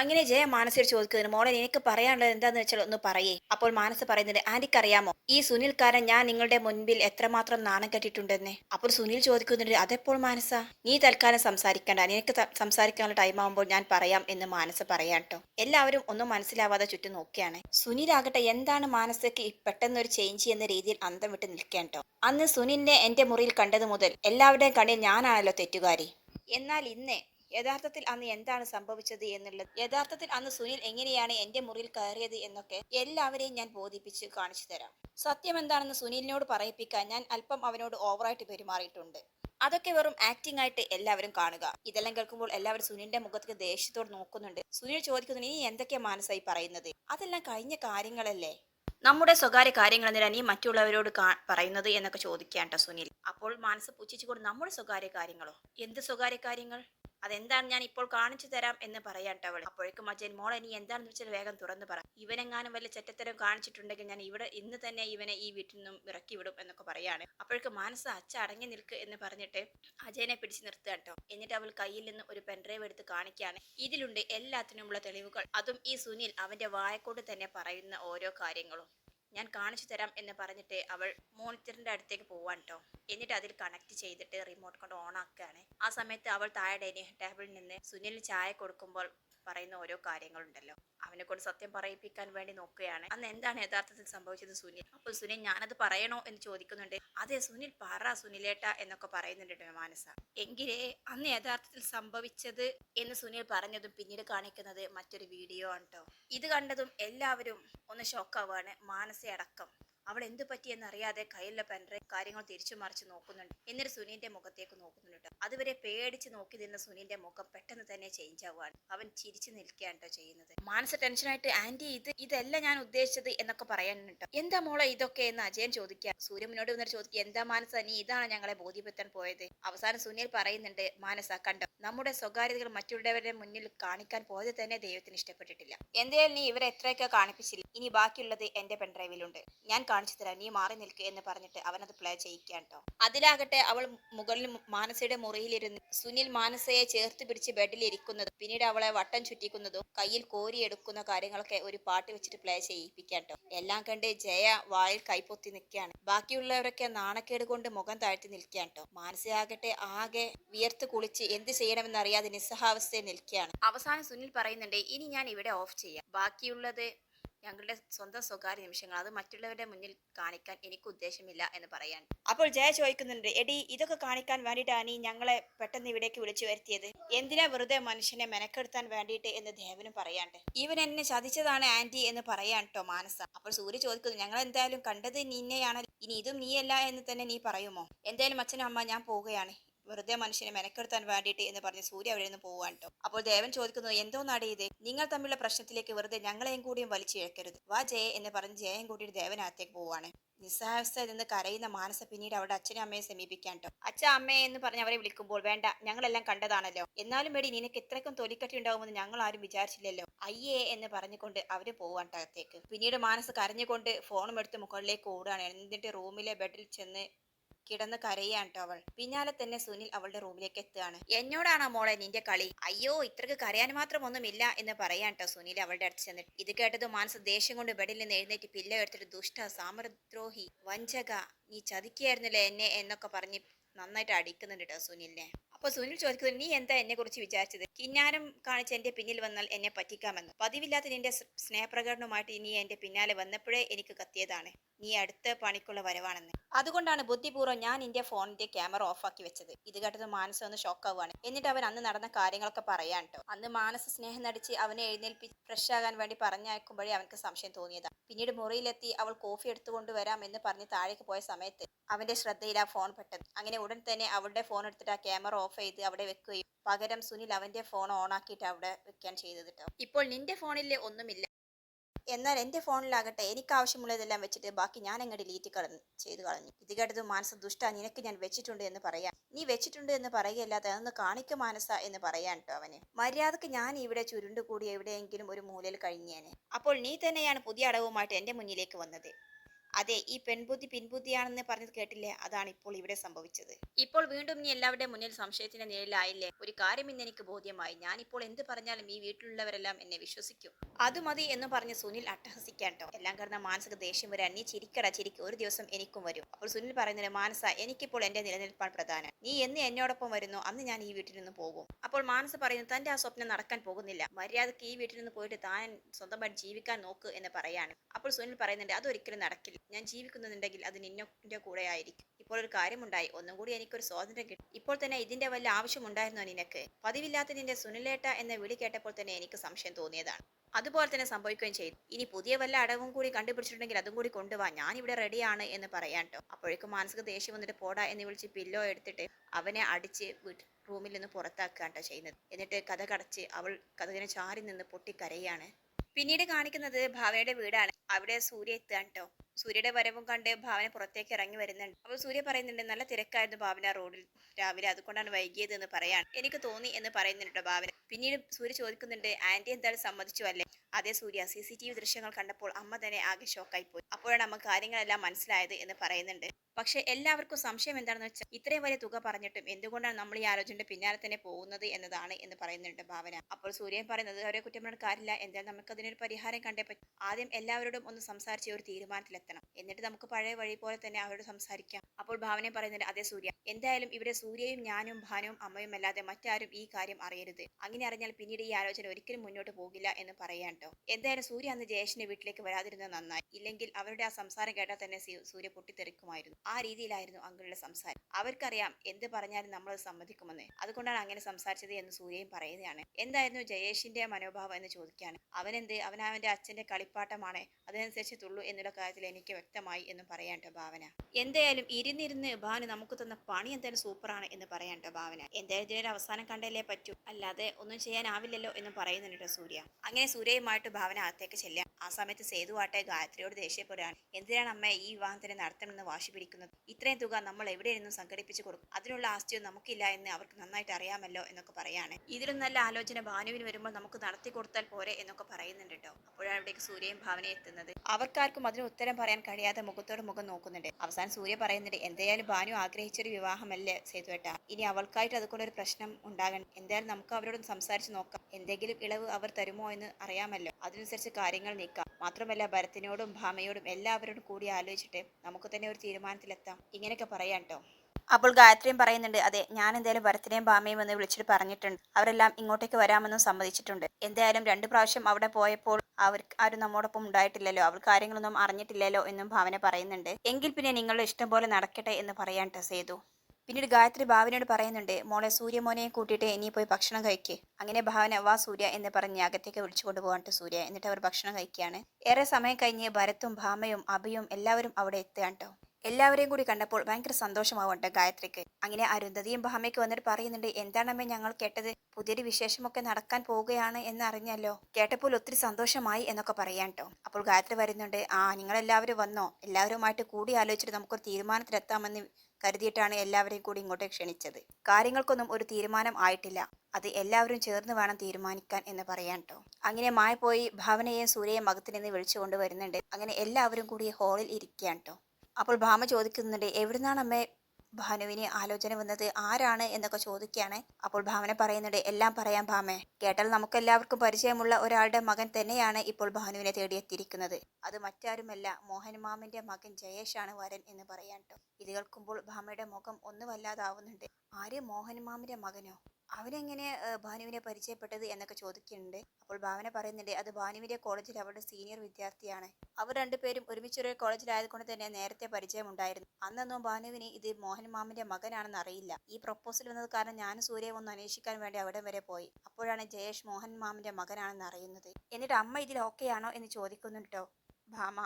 അങ്ങനെ ജയ മാനസയോട് ചോദിക്കുന്നു മോളെ നിനക്ക് പറയാനുള്ളത് എന്താന്ന് വെച്ചാൽ ഒന്ന് പറയേ. അപ്പോൾ മാനസ് പറയുന്നുണ്ട് ആന്റിക്ക് അറിയാമോ ഈ സുനിൽക്കാരൻ ഞാൻ നിങ്ങളുടെ മുൻപിൽ എത്രമാത്രം നാണം കെട്ടിട്ടുണ്ടെന്ന് അപ്പോൾ സുനിൽ ചോദിക്കുന്നുണ്ട് അതെപ്പോൾ മാനസ? നീ തൽക്കാലം സംസാരിക്കണ്ട നിനക്ക് സംസാരിക്കാനുള്ള ടൈം ആകുമ്പോൾ ഞാൻ പറയാം എന്ന് മാനസ പറയാം കേട്ടോ. എല്ലാവരും ഒന്നും മനസ്സിലാവാതെ ചുറ്റും നോക്കിയാണ് സുനിലാകട്ടെ എന്താണ് മാനസയ്ക്ക് പെട്ടെന്ന് പെട്ടെന്നൊരു ചേഞ്ച് എന്ന രീതിയിൽ അന്തം വിട്ട് നിൽക്കാൻ അന്ന് സുനിലിനെ എന്റെ മുറിയിൽ കണ്ടത് മുതൽ എല്ലാവരുടെയും കണ്ണിൽ ഞാനാണല്ലോ തെറ്റുകാരി. എന്നാൽ ഇന്ന് യഥാർത്ഥത്തിൽ അന്ന് എന്താണ് സംഭവിച്ചത് എന്നുള്ളത്? യഥാർത്ഥത്തിൽ അന്ന് സുനിൽ എങ്ങനെയാണ് എന്റെ മുറിയിൽ കയറിയത് എന്നൊക്കെ എല്ലാവരെയും ഞാൻ ബോധിപ്പിച്ച് കാണിച്ചു തരാം. സത്യം എന്താണെന്ന് സുനിലിനോട് പറയിപ്പിക്കാൻ ഞാൻ അല്പം അവനോട് ഓവറായിട്ട് പെരുമാറിയിട്ടുണ്ട്. അതൊക്കെ വെറും ആക്ടിംഗ് ആയിട്ട് എല്ലാവരും കാണുക. ഇതെല്ലാം കേൾക്കുമ്പോൾ എല്ലാവരും സുനിലിന്റെ മുഖത്തേക്ക് ദേഷ്യത്തോട് നോക്കുന്നുണ്ട്. സുനിൽ ചോദിക്കുന്നു നീ എന്തൊക്കെയാ മനസ്സായി പറയുന്നത്? അതെല്ലാം കഴിഞ്ഞ കാര്യങ്ങളല്ലേ? നമ്മുടെ സ്വകാര്യ കാര്യങ്ങൾ എന്തിനാ നീ മറ്റുള്ളവരോട് പറയുന്നത് എന്നൊക്കെ ചോദിക്കാട്ടോ സുനിൽ. അപ്പോൾ മനസ്സ് പുച്ഛിച്ചുകൊണ്ട് നമ്മുടെ സ്വകാര്യ കാര്യങ്ങളോ? എന്ത് സ്വകാര്യ കാര്യങ്ങൾ? അതെന്താണ് ഞാൻ ഇപ്പോൾ കാണിച്ചു തരാം എന്ന് പറയാൻ അവൾ അപ്പോഴേക്കും അജയൻ മോളെ നീ എന്താണെന്ന് വെച്ചാൽ വേഗം തുറന്ന് പറ. ഇവനെങ്ങാനും വല്ല ചെറ്റത്തരം കാണിച്ചിട്ടുണ്ടെങ്കിൽ ഞാൻ ഇവിടെ ഇന്ന് തന്നെ ഇവനെ ഈ വീട്ടിൽ നിന്നും ഇറക്കി വിടും എന്നൊക്കെ പറയാണ്. അപ്പോഴേക്കും മാനസ അച്ഛ അടങ്ങി നിൽക്ക് എന്ന് പറഞ്ഞിട്ട് അജയനെ പിടിച്ചു നിർത്തുക കേട്ടോ എന്നിട്ട് അവൾ കയ്യിൽ നിന്ന് ഒരു പെൻഡ്രൈവ് എടുത്ത് കാണിക്കുകയാണ്. ഇതിലുണ്ട് എല്ലാത്തിനുമുള്ള തെളിവുകൾ. അതും ഈ സുനിൽ അവന്റെ വായക്കോട് തന്നെ പറയുന്ന ഓരോ കാര്യങ്ങളും. ഞാൻ കാണിച്ചു തരാം എന്ന് പറഞ്ഞിട്ട് അവൾ മോണിറ്ററിന്റെ അടുത്തേക്ക് പോവാൻ കേട്ടോ എന്നിട്ട് അതിൽ കണക്ട് ചെയ്തിട്ട് റിമോട്ട് കൊണ്ട് ഓൺ ആക്കുകയാണ്. ആ സമയത്ത് അവൾ താഴെ ഡൈനിങ് ടേബിളിൽ നിന്ന് സുനിൽ ചായ കൊടുക്കുമ്പോൾ പറയുന്ന ഓരോ കാര്യങ്ങളുണ്ടല്ലോ. അവനെ കൊണ്ട് സത്യം പറയിപ്പിക്കാൻ വേണ്ടി നോക്കുകയാണ്. അന്ന് എന്താണ് യഥാർത്ഥത്തിൽ സംഭവിച്ചത് സുനിൽ? അപ്പോൾ സുനിൽ ഞാനത് പറയണോ എന്ന് ചോദിക്കുന്നുണ്ട്. അതെ സുനിൽ പറ സുനിലേട്ട എന്നൊക്കെ പറയുന്നുണ്ട് മാനസ. എങ്കിലേ അന്ന് യഥാർത്ഥത്തിൽ സംഭവിച്ചത് എന്ന് സുനിൽ പറഞ്ഞതും പിന്നീട് കാണിക്കുന്നത് മറ്റൊരു വീഡിയോ ആണ് കേട്ടോ. ഇത് കണ്ടതും എല്ലാവരും ഒന്ന് ഷോക്കാവാണ് മാനസയടക്കം. അവൾ എന്ത് പറ്റിയെന്ന് അറിയാതെ കയ്യിലെ പെൻഡ്രൈവ് കാര്യങ്ങൾ തിരിച്ചു മറിച്ച് നോക്കുന്നുണ്ട്. എന്നിട്ട് സുനീന്റെ മുഖത്തേക്ക് നോക്കുന്നുണ്ട് അതുവരെ പേടിച്ച് നോക്കി നിന്ന സുനീന്റെ മുഖം പെട്ടെന്ന് തന്നെ ചേഞ്ച് ആവുകയാണ്. അവൻ ചിരിച്ചു നിൽക്കുകയാണ് ചെയ്യുന്നത്. മാനസ ടെൻഷനായിട്ട് ആന്റി ഇത് ഇതല്ല ഞാൻ ഉദ്ദേശിച്ചത് എന്നൊക്കെ പറയാനുണ്ട് എന്താ മോളെ ഇതൊക്കെ? എന്ന് അജയൻ ചോദിക്കുക. സൂര്യമുന്നോട് വന്നിട്ട് ചോദിക്കുക എന്താ മാനസ നീ ഇതാണ് ഞങ്ങളെ ബോധ്യപ്പെടുത്താൻ പോയത്? അവസാനം സുനിൽ പറയുന്നുണ്ട് മാനസ കണ്ടോ? നമ്മുടെ സ്വകാര്യതകൾ മറ്റുള്ളവരുടെ മുന്നിൽ കാണിക്കാൻ പോയത് തന്നെ ദൈവത്തിന് ഇഷ്ടപ്പെട്ടിട്ടില്ല. എന്തായാലും നീ ഇവരെ എത്രയൊക്കെ കാണിപ്പിച്ചില്ല ഇനി ബാക്കിയുള്ളത് എന്റെ പെൺഡ്രൈവിലുണ്ട് ഞാൻ കാണിച്ചു തരാം നീ മാറി നിൽക്കുക എന്ന് പറഞ്ഞിട്ട് അവനത് പ്ലേ ചെയ്യിക്കാൻ കേട്ടോ അതിലാകട്ടെ അവൾ മുകളിൽ മാനസയുടെ മുറിയിലിരുന്ന് സുനിൽ മാനസയെ ചേർത്ത് പിടിച്ച് ബെഡിൽ ഇരിക്കുന്നതും പിന്നീട് അവളെ വട്ടം ചുറ്റിക്കുന്നതും കയ്യിൽ കോരിയെടുക്കുന്ന കാര്യങ്ങളൊക്കെ ഒരു പാട്ട് വെച്ചിട്ട് പ്ലേ ചെയ്യിപ്പിക്കാൻ കേട്ടോ എല്ലാം കണ്ട് ജയ വായിൽ കൈപ്പൊത്തി നിൽക്കുകയാണ്. ബാക്കിയുള്ളവരൊക്കെ നാണക്കേട് കൊണ്ട് മുഖം താഴ്ത്തി നിൽക്കുകയാണ് കേട്ടോ മാനസയാകട്ടെ ആകെ വിയർത്ത് കുളിച്ച് എന്ത് ചെയ്യണമെന്ന് അറിയാതെ നിസ്സഹാവസ്ഥയിൽ നിൽക്കുകയാണ്. അവസാനം സുനിൽ പറയുന്നുണ്ട് ഇനി ഞാൻ ഇവിടെ ഓഫ് ചെയ്യാം. ബാക്കിയുള്ളത് ഞങ്ങളുടെ സ്വന്തം സ്വകാര്യ നിമിഷങ്ങൾ. അത് മറ്റുള്ളവരുടെ മുന്നിൽ കാണിക്കാൻ എനിക്ക് ഉദ്ദേശമില്ല എന്ന് പറയാൻ അപ്പോൾ ജയ ചോദിക്കുന്നുണ്ട് എടി ഇതൊക്കെ കാണിക്കാൻ വേണ്ടിയിട്ടാണ് നീ ഞങ്ങളെ പെട്ടെന്ന് ഇവിടേക്ക് വിളിച്ചു വരുത്തിയത്? എന്തിനാ വെറുതെ മനുഷ്യനെ മെനക്കെടുത്താൻ വേണ്ടിയിട്ട്? എന്ന് ദേവനും പറയാണ്ട്. ഇവൻ എന്നെ ചതിച്ചതാണ് ആന്റി എന്ന് പറയാൻ കേട്ടോ മാനസ. അപ്പോൾ സൂര്യ ചോദിക്കുന്നു ഞങ്ങൾ എന്തായാലും കണ്ടത് നിന്നെയാണ്. ഇനി ഇതും നീയല്ല എന്ന് തന്നെ നീ പറയുമോ? എന്തായാലും അച്ഛനും അമ്മ ഞാൻ പോവുകയാണ്. വെറുതെ മനുഷ്യനെ മെനക്കെടുത്താൻ വേണ്ടിയിട്ട് എന്ന് പറഞ്ഞ് സൂര്യ അവിടെ നിന്ന് പോവാൻ കേട്ടോ. അപ്പോൾ ദേവൻ ചോദിക്കുന്നു എന്തോ നാടേ നിങ്ങൾ തമ്മിലുള്ള പ്രശ്നത്തിലേക്ക് വെറുതെ ഞങ്ങളെയും കൂടിയും വലിച്ചിഴക്കരുത് വാ ജയ എന്ന് പറഞ്ഞ് ജയം കൂട്ടിയിട്ട് ദേവനകത്തേക്ക് പോവാണ്. നിസ്സഹാവസ്ഥയിൽ നിന്ന് കരയുന്ന മാനസ പിന്നീട് അവിടെ അച്ഛനും അമ്മയെ സമീപിക്കാൻ കേട്ടോ. അച്ഛ അമ്മയെ എന്ന് പറഞ്ഞ് അവരെ വിളിക്കുമ്പോൾ വേണ്ട ഞങ്ങളെല്ലാം കണ്ടതാണല്ലോ. എന്നാലും വേടി നിനക്ക് ഇത്രക്കും തൊലിക്കട്ടി ഉണ്ടാവുമെന്ന് ഞങ്ങൾ ആരും വിചാരിച്ചില്ലല്ലോ. അയ്യേ എന്ന് പറഞ്ഞുകൊണ്ട് അവർ പോവാൻ അകത്തേക്ക്. പിന്നീട് മാനസ് കരഞ്ഞുകൊണ്ട് ഫോണും എടുത്ത് മുകളിലേക്ക് ഓടുകയാണ്. എന്നിട്ട് റൂമിലെ ബെഡിൽ ചെന്ന് കിടന്ന് കരയാണ് കേട്ടോ അവൾ. പിന്നാലെ തന്നെ സുനിൽ അവളുടെ റൂമിലേക്ക് എത്തുകയാണ്. എന്നോടാണോ മോളെ നിന്റെ കളി? അയ്യോ ഇത്രക്ക് കരയാൻ മാത്രം ഒന്നുമില്ല എന്ന് പറയാൻ ട്ടോ സുനിൽ അവളുടെ അടുത്ത് ചെന്നിട്ട്. ഇത് കേട്ടത് മാനസ ദേഷ്യം കൊണ്ട് ബെഡിൽ നിന്ന് എഴുന്നേറ്റ് പില്ല എടുത്തിട്ട് ദുഷ്ട സാമദ്രോഹി വഞ്ചക നീ ചതിക്കായിരുന്നില്ലേ എന്നെ? എന്നൊക്കെ പറഞ്ഞ് നന്നായിട്ട് അടിക്കുന്നുണ്ട് കേട്ടോ സുനിലിനെ. അപ്പൊ സുനിൽ ചോദിക്കുന്നത് നീ എന്താ എന്നെ കുറിച്ച് വിചാരിച്ചത്? കിന്നാരം കാണിച്ച് എന്റെ പിന്നിൽ വന്നാൽ എന്നെ പറ്റിക്കാമെന്ന്. പതിവില്ലാത്ത നിന്റെ സ്നേഹപ്രകടനവുമായിട്ട് നീ എന്റെ പിന്നാലെ വന്നപ്പോഴേ എനിക്ക് കത്തിയതാണ്. നീ അടുത്ത പണിക്കുള്ള വരവാണെന്ന്. അതുകൊണ്ടാണ് ബുദ്ധിപൂർവം ഞാൻ എന്റെ ഫോണിന്റെ ക്യാമറ ഓഫാക്കി വെച്ചത്. ഇത് കേട്ടത് മാനസ ഒന്ന് ഷോക്കാവുകയാണ്. എന്നിട്ട് അവൻ അന്ന് നടന്ന കാര്യങ്ങളൊക്കെ പറയാൻ കേട്ടോ. അന്ന് മാനസ സ്നേഹം നടിച്ച് അവനെ എഴുന്നേൽപ്പി ഫ്രഷ് ആകാൻ വേണ്ടി പറഞ്ഞയക്കുമ്പോഴേ അവനക്ക് സംശയം തോന്നിയതാ പിന്നീട് മുറിയിലെത്തി അവൾ കോഫി എടുത്തുകൊണ്ട് എന്ന് പറഞ്ഞ് താഴേക്ക് പോയ സമയത്ത് അവന്റെ ശ്രദ്ധയിൽ ആ ഫോൺ പെട്ടത്. അങ്ങനെ ഉടൻ തന്നെ അവളുടെ ഫോൺ എടുത്തിട്ട് ആ ക്യാമറ ഓഫ് ചെയ്ത് അവിടെ വെക്കുകയും പകരം സുനിൽ അവന്റെ ഫോൺ ഓൺ ആക്കിയിട്ട് അവിടെ വെക്കാൻ ചെയ്തത് കേട്ടോ ഇപ്പോൾ നിന്റെ ഫോണിൽ ഒന്നുമില്ല. എന്നാൽ എന്റെ ഫോണിലാകട്ടെ എനിക്ക് ആവശ്യമുള്ളതെല്ലാം വെച്ചിട്ട് ബാക്കി ഞാൻ അങ്ങ് ഡിലീറ്റ് കളഞ്ഞു ചെയ്തു കളഞ്ഞു. ഇത് കേട്ടത് മാനസ ദുഷ്ട നിനക്ക് ഞാൻ വെച്ചിട്ടുണ്ട് എന്ന് പറയാം നീ വെച്ചിട്ടുണ്ട് എന്ന് പറയുകയല്ലാതെ അതൊന്ന് കാണിക്ക മാനസ എന്ന് പറയാൻ കേട്ടോ അവന്. മര്യാദയ്ക്ക് ഞാൻ ഇവിടെ ചുരുണ്ടുകൂടി എവിടെയെങ്കിലും ഒരു മൂലയിൽ കഴിഞ്ഞേനെ. അപ്പോൾ നീ തന്നെയാണ് പുതിയ അടവുമായിട്ട് എന്റെ മുന്നിലേക്ക് വന്നത്. അതെ ഈ പെൺബുദ്ധി പിൻബുദ്ധിയാണെന്ന് പറഞ്ഞത് കേട്ടില്ലേ? അതാണ് ഇപ്പോൾ ഇവിടെ സംഭവിച്ചത്. ഇപ്പോൾ വീണ്ടും നീ എല്ലാവരുടെ മുന്നിൽ സംശയത്തിന്റെ നിഴലായില്ലേ? ഒരു കാര്യം ഇന്ന് എനിക്ക് ബോധ്യമായി. ഇപ്പോൾ എന്ത് പറഞ്ഞാലും ഈ വീട്ടിലുള്ളവരെല്ലാം എന്നെ വിശ്വസിക്കും. അത് മതി എന്ന് പറഞ്ഞ് സുനിൽ അട്ടഹസിക്കാൻ ട്ടോ. എല്ലാം കാരണം മാനസിക ദേഷ്യം വരാൻ നീ ചിരിക്കട ചിരിക്ക്. ഒരു ദിവസം എനിക്കും വരും. അപ്പോൾ സുനിൽ പറയുന്നത് മാനസ എനിക്കിപ്പോൾ എന്റെ നിലനിൽപ്പാണ് പ്രധാനം. നീ എന്ന് എന്നോടൊപ്പം വരുന്നു? അന്ന് ഞാൻ ഈ വീട്ടിൽ നിന്ന് പോകും. അപ്പോൾ മാനസ പറയുന്നു തന്റെ ആ സ്വപ്നം നടക്കാൻ പോകുന്നില്ല. മര്യാദയ്ക്ക് ഈ വീട്ടിൽ നിന്ന് പോയിട്ട് താൻ സ്വന്തമായിട്ട് ജീവിക്കാൻ നോക്ക് എന്ന് പറയാണ്. അപ്പോൾ സുനിൽ പറയുന്നുണ്ട് അതൊരിക്കലും നടക്കില്ല. ഞാൻ ജീവിക്കുന്നുണ്ടെങ്കിൽ അത് നിന്നെ കൂടെ ആയിരിക്കും. ഇപ്പോൾ ഒരു കാര്യമുണ്ടായി. ഒന്നും കൂടി എനിക്കൊരു സ്വാതന്ത്ര്യം കിട്ടി. ഇപ്പോൾ തന്നെ ഇതിന്റെ വല്ല ആവശ്യമുണ്ടായിരുന്നോ നിനക്ക്? പതിവില്ലാത്ത നിന്റെ സുനിലേട്ട എന്ന വിളി കേട്ടപ്പോൾ തന്നെ എനിക്ക് സംശയം തോന്നിയതാണ്. അതുപോലെ തന്നെ സംഭവിക്കുകയും ചെയ്തു. ഇനി പുതിയ വല്ല അടവും കൂടി കണ്ടുപിടിച്ചിട്ടുണ്ടെങ്കിൽ അതും കൂടി കൊണ്ടുപോവാ ഞാൻ ഇവിടെ റെഡിയാണ് എന്ന് പറയാൻ കേട്ടോ അപ്പോഴേക്കും മാനസിക ദേഷ്യം വന്നിട്ട് പോടാ എന്ന് വിളിച്ച് പില്ലോ എടുത്തിട്ട് അവനെ അടിച്ച് റൂമിൽ നിന്ന് പുറത്താക്കുകയാണ് ചെയ്യുന്നത്. എന്നിട്ട് കഥ കടച്ച് അവൾ കഥകിനെ ചാരി നിന്ന് പൊട്ടിക്കരയാണ്. പിന്നീട് കാണിക്കുന്നത് ഭാവയുടെ വീടാണ്. അവിടെ സൂര്യ എത്തുകയാണ് കേട്ടോ സൂര്യയുടെ വരവും കണ്ട് ഭാവന പുറത്തേക്ക് ഇറങ്ങി വരുന്നുണ്ട്. അപ്പോൾ സൂര്യ പറയുന്നുണ്ട് നല്ല തിരക്കായിരുന്നു ഭാവന റോഡിൽ രാവിലെ. അതുകൊണ്ടാണ് വൈകിയത് എന്ന് പറയാണ്. എനിക്ക് തോന്നി എന്ന് പറയുന്നുണ്ട് ഭാവന. പിന്നീട് സൂര്യ ചോദിക്കുന്നുണ്ട് ആന്റി എന്തായാലും സമ്മതിച്ചു അല്ലേ? അതേ Surya C C T V ദൃശ്യങ്ങൾ കണ്ടപ്പോൾ അമ്മ തന്നെ ആകെ ഷോക്കായി പോയി. അപ്പോഴാണ് അമ്മ കാര്യങ്ങളെല്ലാം മനസ്സിലായത് എന്ന് പറയുന്നുണ്ട്. പക്ഷെ എല്ലാവർക്കും സംശയം എന്താണെന്ന് വെച്ചാൽ ഇത്രയും വലിയ തുക പറഞ്ഞിട്ടും എന്തുകൊണ്ടാണ് നമ്മൾ ഈ ആലോചനയുടെ പിന്നാലെ തന്നെ പോകുന്നത് എന്നതാണ് എന്ന് പറയുന്നുണ്ട് ഭാവന. അപ്പോൾ സൂര്യൻ പറയുന്നത് അവരെ കുറ്റം കാര്യമില്ല. എന്തായാലും നമുക്ക് അതിനൊരു പരിഹാരം കണ്ടേ പറ്റും. ആദ്യം എല്ലാവരോടും ഒന്ന് സംസാരിച്ച് ഒരു തീരുമാനത്തിലെത്തണം. എന്നിട്ട് നമുക്ക് പഴയ വഴി പോലെ തന്നെ അവരോട് സംസാരിക്കാം. അപ്പോൾ ഭാവന പറയുന്നുണ്ട് അതേ സൂര്യ എന്തായാലും ഇവിടെ സൂര്യയും ഞാനും ഭാനവും അമ്മയും അല്ലാതെ മറ്റാരും ഈ കാര്യം അറിയരുത്. അങ്ങനെ അറിഞ്ഞാൽ പിന്നീട് ഈ ആലോചന ഒരിക്കലും മുന്നോട്ട് പോകില്ല എന്ന് പറയാൻ ട്ടോ. എന്തായാലും സൂര്യ അന്ന് ജയേഷിന്റെ വീട്ടിലേക്ക് വരാതിരുന്നത് നന്നായി. ഇല്ലെങ്കിൽ അവരുടെ ആ സംസാരം കേട്ടാൽ തന്നെ സൂര്യ പൊട്ടിത്തെറിക്കുമായിരുന്നു. ആ രീതിയിലായിരുന്നു അങ്കിളുടെ സംസാരം. അവർക്കറിയാം എന്ത് പറഞ്ഞാലും നമ്മൾ സമ്മതിക്കുമെന്ന്. അതുകൊണ്ടാണ് അങ്ങനെ സംസാരിച്ചത് എന്ന് സൂര്യയും പറയുകയാണ്. എന്തായിരുന്നു ജയേഷിന്റെ മനോഭാവം എന്ന് ചോദിക്കുകയാണ് അവനെന്ത്? അവൻ അവന്റെ അച്ഛന്റെ കളിപ്പാട്ടമാണ്. അതിനനുസരിച്ച് തുള്ളു എന്നുള്ള കാര്യത്തിൽ എനിക്ക് വ്യക്തമായി എന്ന് പറയാട്ടോ ഭാവന. എന്തായാലും ഇരുന്നിരുന്ന് ഭാവന നമുക്ക് തന്ന പണി എന്തായാലും സൂപ്പറാണ് എന്ന് പറയാട്ടോ ഭാവന. എന്തായാലും ഇതിനൊരു അവസാനം കണ്ടല്ലേ പറ്റൂ. അല്ലാതെ ഒന്നും ചെയ്യാനാവില്ലല്ലോ എന്ന് പറയുന്നുണ്ട് സൂര്യ. അങ്ങനെ സൂര്യയുമായിട്ട് ഭാവന അകത്തേക്ക് ചെല്ലാം ആ സമയത്ത് സേതുവാട്ടെ ഗായത്രിയോട് ദേഷ്യപ്പെടുകയാണ്. എന്തിനാണ് അമ്മ ഈ വിവാഹത്തിന് നടത്തണമെന്ന് വാശി ഇത്രയും തുക നമ്മൾ എവിടെ നിന്നും സംഘടിപ്പിച്ചു കൊടുക്കും? അതിനുള്ള ആസ്തിയോ നമുക്കില്ല എന്ന് അവർക്ക് നന്നായിട്ട് അറിയാമല്ലോ എന്നൊക്കെ പറയാണ്. ഇതിലും നല്ല ആലോചന ഭാനുവിന് വരുമ്പോൾ നമുക്ക് നടത്തി കൊടുത്താൽ പോരെ എന്നൊക്കെ പറയുന്നുണ്ട് കേട്ടോ. അപ്പോഴാണ് അവിടേക്ക് സൂര്യയും ഭാവനയും എത്തുന്നത്. അവർക്കാർക്കും അതിന് ഉത്തരം പറയാൻ കഴിയാതെ മുഖത്തോട് മുഖം നോക്കുന്നുണ്ട്. അവസാനം സൂര്യ പറയുന്നുണ്ട് എന്തായാലും ഭാനു ആഗ്രഹിച്ചൊരു വിവാഹമല്ലേ സേതുവേട്ട ഇനി അവൾക്കായിട്ട് അതുകൊണ്ടൊരു പ്രശ്നം ഉണ്ടാകണം എന്തായാലും നമുക്ക് അവരോട് സംസാരിച്ച് നോക്കാം. എന്തെങ്കിലും ഇളവ് അവർ തരുമോ എന്ന് അറിയാമല്ലോ. അതിനനുസരിച്ച് കാര്യങ്ങൾ നീക്കാം. മാത്രമല്ല ഭരത്തിനോടും ഭാമയോടും എല്ലാവരോടും കൂടി ആലോചിച്ചിട്ട് നമുക്ക് തന്നെ ഒരു തീരുമാനത്തിലെത്താം. ഇങ്ങനെയൊക്കെ പറയാം അപ്പോൾ ഗായത്രിയും പറയുന്നുണ്ട് അതെ ഞാൻ എന്തായാലും ഭരത്തിനെയും ഭാമയും എന്ന് വിളിച്ചിട്ട് പറഞ്ഞിട്ടുണ്ട്. അവരെല്ലാം ഇങ്ങോട്ടേക്ക് വരാമെന്നും സമ്മതിച്ചിട്ടുണ്ട്. എന്തായാലും രണ്ട് പ്രാവശ്യം അവിടെ പോയപ്പോൾ അവർ ആരും നമ്മോടൊപ്പം ഉണ്ടായിട്ടില്ലല്ലോ. അവൾ കാര്യങ്ങളൊന്നും അറിഞ്ഞിട്ടില്ലല്ലോ എന്നും ഭാവന പറയുന്നുണ്ട്. എങ്കിൽ പിന്നെ നിങ്ങളുടെ ഇഷ്ടം പോലെ നടക്കട്ടെ എന്ന് പറയാൻ സേതു. പിന്നീട് ഗായത്രി ഭാവനയോട് പറയുന്നുണ്ട് മോളെ സൂര്യമോനെയും കൂട്ടിയിട്ട് ഇനി പോയി ഭക്ഷണം കഴിക്ക്. അങ്ങനെ ഭാവന വാ സൂര്യ എന്ന് പറഞ്ഞ് അകത്തേക്ക് വിളിച്ചു കൊണ്ടുപോകാൻ സൂര്യ. എന്നിട്ട് അവർ ഭക്ഷണം കഴിക്കുകയാണ്. ഏറെ സമയം കഴിഞ്ഞ് ഭരത്തും ഭാമയും അഭിയും എല്ലാവരും അവിടെ എത്തുകയാണ് ട്ടോ. എല്ലാവരെയും കൂടി കണ്ടപ്പോൾ ഭയങ്കര സന്തോഷമാവുണ്ട് ഗായത്രിക്ക്. അങ്ങനെ അരുന്ധതിയും ഭാമയ്ക്ക് വന്നിട്ട് പറയുന്നുണ്ട് എന്താണമ്മേ ഞങ്ങൾ കേട്ടത്? പുതിയൊരു വിശേഷമൊക്കെ നടക്കാൻ പോവുകയാണ് എന്ന് അറിഞ്ഞല്ലോ. കേട്ടപ്പോൾ ഒത്തിരി സന്തോഷമായി എന്നൊക്കെ പറയാൻ ട്ടോ. അപ്പോൾ ഗായത്രി വരുന്നുണ്ട് ആ നിങ്ങളെല്ലാവരും വന്നോ? എല്ലാവരുമായിട്ട് കൂടി ആലോചിച്ചിട്ട് നമുക്കൊരു തീരുമാനത്തിലെത്താമെന്ന് കരുതിയിട്ടാണ് എല്ലാവരെയും കൂടി ഇങ്ങോട്ടേക്ക് ക്ഷണിച്ചത്. കാര്യങ്ങൾക്കൊന്നും ഒരു തീരുമാനം ആയിട്ടില്ല. അത് എല്ലാവരും ചേർന്ന് വേണം തീരുമാനിക്കാൻ എന്ന് പറയാൻ കേട്ടോ അങ്ങനെ മായ പോയി ഭാവനയെയും സൂര്യയും മകത്തിൽ നിന്ന് വിളിച്ചു കൊണ്ടുവരുന്നുണ്ട്. അങ്ങനെ എല്ലാവരും കൂടി ഹാളിൽ ഇരിക്കുകയാണ് കേട്ടോ അപ്പോൾ ഭാമ ചോദിക്കുന്നുണ്ട് എവിടുന്നാണ് അമ്മേ ഭാനുവിന് ആലോചന വന്നത് ആരാണ് എന്നൊക്കെ ചോദിക്കുകയാണ്. അപ്പോൾ ഭാവന പറയുന്നുണ്ട് എല്ലാം പറയാം ഭാമേ. കേട്ടാൽ നമുക്കെല്ലാവർക്കും പരിചയമുള്ള ഒരാളുടെ മകൻ തന്നെയാണ് ഇപ്പോൾ ഭാനുവിനെ തേടിയെത്തിയിരിക്കുന്നത്. അത് മറ്റാരുമല്ല മോഹൻ മാമിന്റെ മകൻ ജയേഷ് ആണ് വരൻ എന്ന് പറയാൻ ട്ടോ. ഇത് കേൾക്കുമ്പോൾ ഭാമയുടെ മുഖം ഒന്നുമല്ലാതാവുന്നുണ്ട് ആര് മോഹൻ മാമിന്റെ മകനോ? അവനെങ്ങനെ ഭാനുവിനെ പരിചയപ്പെട്ടത് എന്നൊക്കെ ചോദിക്കുന്നുണ്ട്. അപ്പോൾ ഭാവന പറയുന്നുണ്ട് അത് ഭാനുവിന്റെ കോളേജിൽ അവരുടെ സീനിയർ വിദ്യാർത്ഥിയാണ്. അവർ രണ്ടുപേരും ഒരുമിച്ചൊരു കോളേജിലായതുകൊണ്ട് തന്നെ നേരത്തെ പരിചയമുണ്ടായിരുന്നു. അന്നൊന്നും ഭാനുവിന് ഇത് മോഹൻ മാമിന്റെ മകനാണെന്ന് അറിയില്ല. ഈ പ്രപ്പോസൽ വന്നത് കാരണം ഞാൻ സൂര്യ ഒന്ന് അന്വേഷിക്കാൻ വേണ്ടി അവിടെ വരെ പോയി. അപ്പോഴാണ് ജയേഷ് മോഹൻ മാമിന്റെ മകനാണെന്ന് അറിയുന്നത്. എന്നിട്ട് അമ്മ ഇതിൽ ഓക്കെ ആണോ എന്ന് ചോദിക്കുന്നുണ്ടോ ഭാമ.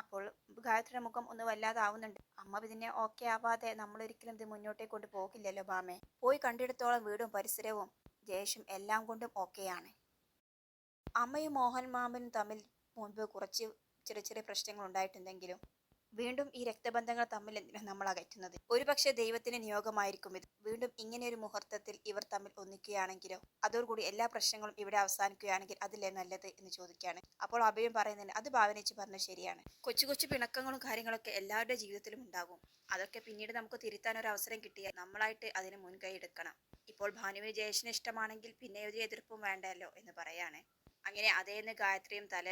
അപ്പോൾ ഗായത്രിയുടെ മുഖം ഒന്ന് വല്ലാതാവുന്നുണ്ട്. അമ്മ ഇതിനെ ഓക്കെ ആവാതെ നമ്മൾ ഒരിക്കലും ഇത് മുന്നോട്ടേക്ക് കൊണ്ട് പോകില്ലല്ലോ ബാമെ. പോയി കണ്ടിടത്തോളം വീടും പരിസരവും ദേഷ്യം എല്ലാം കൊണ്ടും ഓക്കെയാണ് അമ്മയും മോഹൻ മാമനും തമ്മിൽ മുൻപ് കുറച്ച് ചെറിയ ചെറിയ പ്രശ്നങ്ങൾ ഉണ്ടായിട്ടുണ്ടെങ്കിലും വീണ്ടും ഈ രക്തബന്ധങ്ങൾ തമ്മിൽ നമ്മൾ അകറ്റുന്നത് ഒരുപക്ഷെ ദൈവത്തിന് നിയോഗമായിരിക്കും ഇത്. വീണ്ടും ഇങ്ങനെ ഒരു മുഹൂർത്തത്തിൽ ഇവർ തമ്മിൽ ഒന്നിക്കുകയാണെങ്കിലോ അതോടുകൂടി എല്ലാ പ്രശ്നങ്ങളും ഇവിടെ അവസാനിക്കുകയാണെങ്കിൽ അതല്ലേ നല്ലത് എന്ന് ചോദിക്കുകയാണ്. അപ്പോൾ അഭയം പറയുന്നുണ്ട് അത് ഭാവനിച്ച് പറഞ്ഞത് ശരിയാണ്. കൊച്ചു കൊച്ചു പിണക്കങ്ങളും കാര്യങ്ങളൊക്കെ എല്ലാവരുടെ ജീവിതത്തിലും ഉണ്ടാകും. അതൊക്കെ പിന്നീട് നമുക്ക് തിരുത്താൻ ഒരു അവസരം കിട്ടിയാൽ നമ്മളായിട്ട് അതിന് മുൻകൈ എടുക്കണം. ഇപ്പോൾ ഭാനുവിന് ജയേഷിന് ഇഷ്ടമാണെങ്കിൽ പിന്നെ ഒരു എതിർപ്പും വേണ്ടല്ലോ എന്ന് പറയാണ്. അങ്ങനെ അതേന്ന് ഗായത്രിയും തല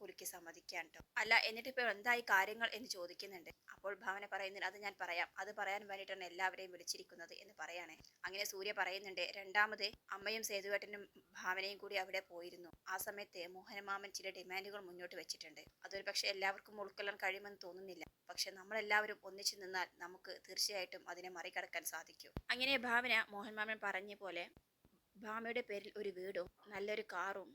കുലുക്കി സമ്മതിക്കാൻ കേട്ടോ അല്ല എന്നിട്ട് ഇപ്പോൾ എന്തായി കാര്യങ്ങൾ എന്ന് ചോദിക്കുന്നുണ്ട്. അപ്പോൾ ഭാവന പറയുന്നത് അത് ഞാൻ പറയാം. അത് പറയാൻ വേണ്ടിയിട്ടാണ് എല്ലാവരെയും വിളിച്ചിരിക്കുന്നത് എന്ന് പറയാണ്. അങ്ങനെ സൂര്യ പറയുന്നുണ്ട് രണ്ടാമത് അമ്മയും സേതുവേട്ടനും ഭാവനയും കൂടി അവിടെ പോയിരുന്നു. ആ സമയത്ത് മോഹനമാമൻ ചില ഡിമാൻഡുകൾ മുന്നോട്ട് വെച്ചിട്ടുണ്ട്. അതൊരു പക്ഷെ എല്ലാവർക്കും ഉൾക്കൊള്ളാൻ കഴിയുമെന്ന് തോന്നുന്നില്ല. പക്ഷെ നമ്മളെല്ലാവരും ഒന്നിച്ചു നിന്നാൽ നമുക്ക് തീർച്ചയായിട്ടും അതിനെ മറികടക്കാൻ സാധിക്കും. അങ്ങനെ ഭാവന മോഹൻമാമൻ പറഞ്ഞ പോലെ ഭാമയുടെ പേരിൽ ഒരു വീടും നല്ലൊരു കാറും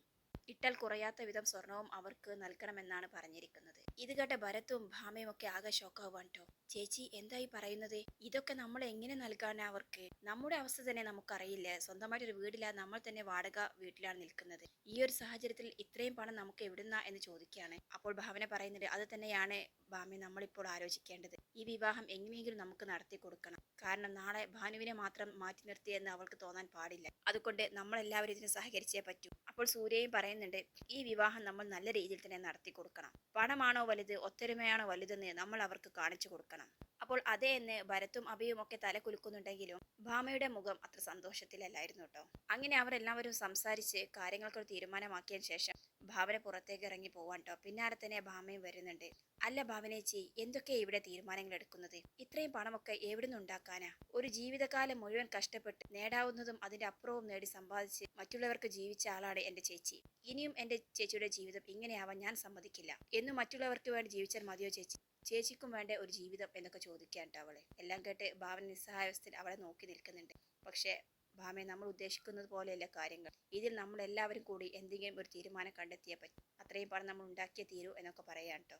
ഇട്ടാൽ കുറയാത്ത വിധം സ്വർണവും അവർക്ക് നൽകണമെന്നാണ് പറഞ്ഞിരിക്കുന്നത്. ഇത് കേട്ട ഭരത്തും ഭാമയും ഒക്കെ ആകെ ഷോക്കാവാൻ ട്ടോ. ചേച്ചി എന്തായി പറയുന്നത്? ഇതൊക്കെ നമ്മൾ എങ്ങനെ നൽകാനാ അവർക്ക്? നമ്മുടെ അവസ്ഥ തന്നെ നമുക്കറിയില്ല. സ്വന്തമായിട്ട് ഒരു വീടില്ല. നമ്മൾ തന്നെ വാടക വീട്ടിലാണ് നിൽക്കുന്നത്. ഈ ഒരു സാഹചര്യത്തിൽ ഇത്രയും പണം നമുക്ക് എവിടുന്ന എന്ന് ചോദിക്കുകയാണ്. അപ്പോൾ ഭാവന പറയുന്നുണ്ട് അത് തന്നെയാണ് ഭാമി നമ്മളിപ്പോൾ ആലോചിക്കേണ്ടത്. ഈ വിവാഹം എങ്ങനെയെങ്കിലും നമുക്ക് നടത്തി കൊടുക്കണം. കാരണം നാളെ ഭാനുവിനെ മാത്രം മാറ്റി നിർത്തി എന്ന് അവൾക്ക് തോന്നാൻ പാടില്ല. അതുകൊണ്ട് നമ്മളെല്ലാവരും ഇതിന് സഹകരിച്ചേ പറ്റൂ. അപ്പോൾ സൂര്യയും പറയുന്നുണ്ട് ഈ വിവാഹം നമ്മൾ നല്ല രീതിയിൽ തന്നെ നടത്തി കൊടുക്കണം. പണമാണോ വലുത്? ഒത്തൊരുമയാണോ വലുതെന്ന് നമ്മൾ അവർക്ക് കാണിച്ചു കൊടുക്കണം. അപ്പോൾ അതേ എന്ന് ഭരത്തും അഭിയും ഒക്കെ തല കുലുക്കുന്നുണ്ടെങ്കിലും ഭാമയുടെ മുഖം അത്ര സന്തോഷത്തിലല്ലായിരുന്നു കേട്ടോ. അങ്ങനെ അവരെല്ലാവരും സംസാരിച്ച് കാര്യങ്ങൾക്കൊരു തീരുമാനമാക്കിയ ശേഷം ഭാവന പുറത്തേക്ക് ഇറങ്ങി പോവാൻ കേട്ടോ. പിന്നാലെ തന്നെ ഭാമയും വരുന്നുണ്ട്. അല്ല ഭാവനേച്ചി എന്തൊക്കെ ഇവിടെ തീരുമാനങ്ങൾ എടുക്കുന്നത്? ഇത്രയും പണമൊക്കെ എവിടുന്ന് ഉണ്ടാക്കാനാ? ഒരു ജീവിതകാലം മുഴുവൻ കഷ്ടപ്പെട്ട് നേടാവുന്നതും അതിന്റെ അപ്പുറവും നേടി സമ്പാദിച്ച് മറ്റുള്ളവർക്ക് ജീവിച്ച ആളാണ് എന്റെ ചേച്ചി. ഇനിയും എന്റെ ചേച്ചിയുടെ ജീവിതം ഇങ്ങനെയാവാൻ ഞാൻ സമ്മതിക്കില്ല. എന്നും മറ്റുള്ളവർക്ക് വേണ്ടി ജീവിച്ചാൽ മതിയോ ചേച്ചി? ചേച്ചിക്കും വേണ്ട ഒരു ജീവിതം എന്നൊക്കെ ചോദിക്കാൻ അവളെ. എല്ലാം കേട്ട് ഭാവൻ നിസ്സഹായവസ്ഥയിൽ അവളെ നോക്കി നിൽക്കുന്നുണ്ട്. പക്ഷേ ഭാമെ നമ്മൾ ഉദ്ദേശിക്കുന്നത് പോലെയല്ല കാര്യങ്ങൾ. ഇതിൽ നമ്മൾ എല്ലാവരും കൂടി എന്തെങ്കിലും ഒരു തീരുമാനം കണ്ടെത്തിയേ പറ്റും. അത്രയും പണം നമ്മൾ ഉണ്ടാക്കിയേ തീരൂ എന്നൊക്കെ പറയാം കേട്ടോ